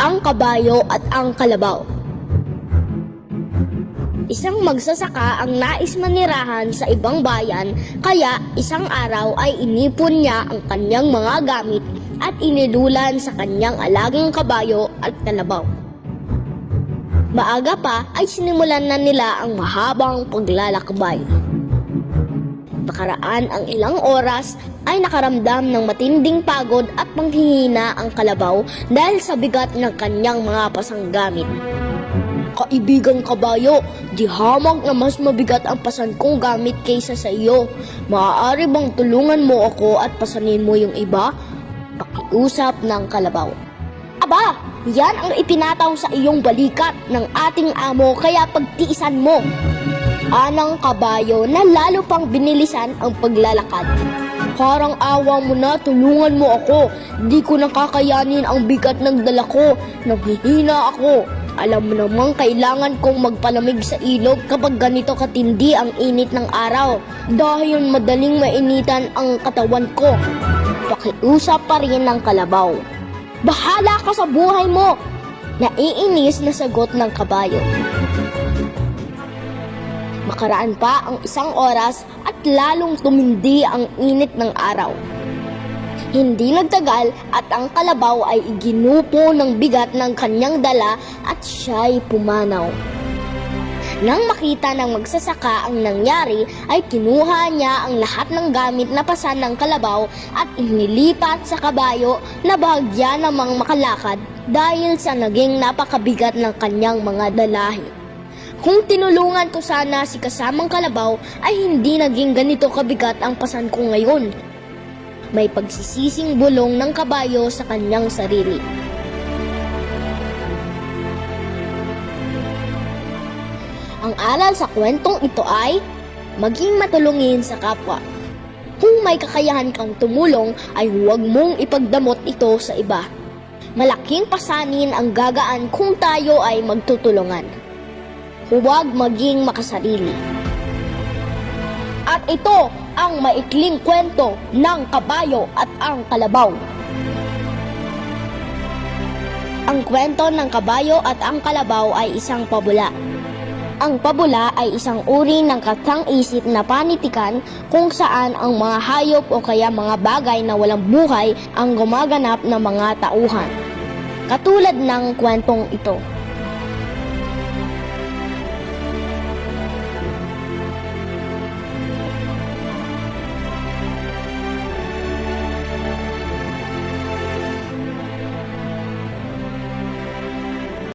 ang kabayo at ang kalabaw. Isang magsasaka ang nais manirahan sa ibang bayan, kaya isang araw ay inipon niya ang kanyang mga gamit at inidulan sa kanyang alagang kabayo at kalabaw. Maaga pa ay sinimulan na nila ang mahabang paglalakbay. Nakaraan ang ilang oras ay nakaramdam ng matinding pagod at panghihina ang kalabaw dahil sa bigat ng kanyang mga pasanggamit. Kaibigang kabayo, di hamang na mas mabigat ang pasan kong gamit kaysa sa iyo. Maaari bang tulungan mo ako at pasanin mo yung iba? Pakiusap ng kalabaw. Aba, yan ang ipinataw sa iyong balikat ng ating amo kaya pagtiisan mo. Anang kabayo na lalo pang binilisan ang paglalakad. Parang awa mo na, tulungan mo ako. Di ko nakakayanin ang bigat ng dala ko. Nanghihina ako. Alam mo namang kailangan kong magpalamig sa ilog kapag ganito katindi ang init ng araw. Dahil madaling mainitan ang katawan ko. Pakiusap pa rin ng kalabaw. Bahala ka sa buhay mo! Naiinis na sagot ng kabayo. Makaraan pa ang isang oras at lalong tumindi ang init ng araw. Hindi nagtagal at ang kalabaw ay iginupo ng bigat ng kanyang dala at siya'y pumanaw. Nang makita ng magsasaka ang nangyari, ay kinuha niya ang lahat ng gamit na pasan ng kalabaw at inilipat sa kabayo na bahagya namang makalakad dahil sa naging napakabigat ng kanyang mga dalahi. Kung tinulungan ko sana si kasamang kalabaw ay hindi naging ganito kabigat ang pasan ko ngayon. May pagsisising bulong ng kabayo sa kanyang sarili. Ang aral sa kwentong ito ay maging matulungin sa kapwa. Kung may kakayahan kang tumulong ay huwag mong ipagdamot ito sa iba. Malaking pasanin ang gagaan kung tayo ay magtutulungan. Huwag maging makasarili. At ito ang maikling kwento ng kabayo at ang kalabaw. Ang kwento ng kabayo at ang kalabaw ay isang pabula. Ang pabula ay isang uri ng katang-isip na panitikan kung saan ang mga hayop o kaya mga bagay na walang buhay ang gumaganap ng mga tauhan. Katulad ng kwentong ito.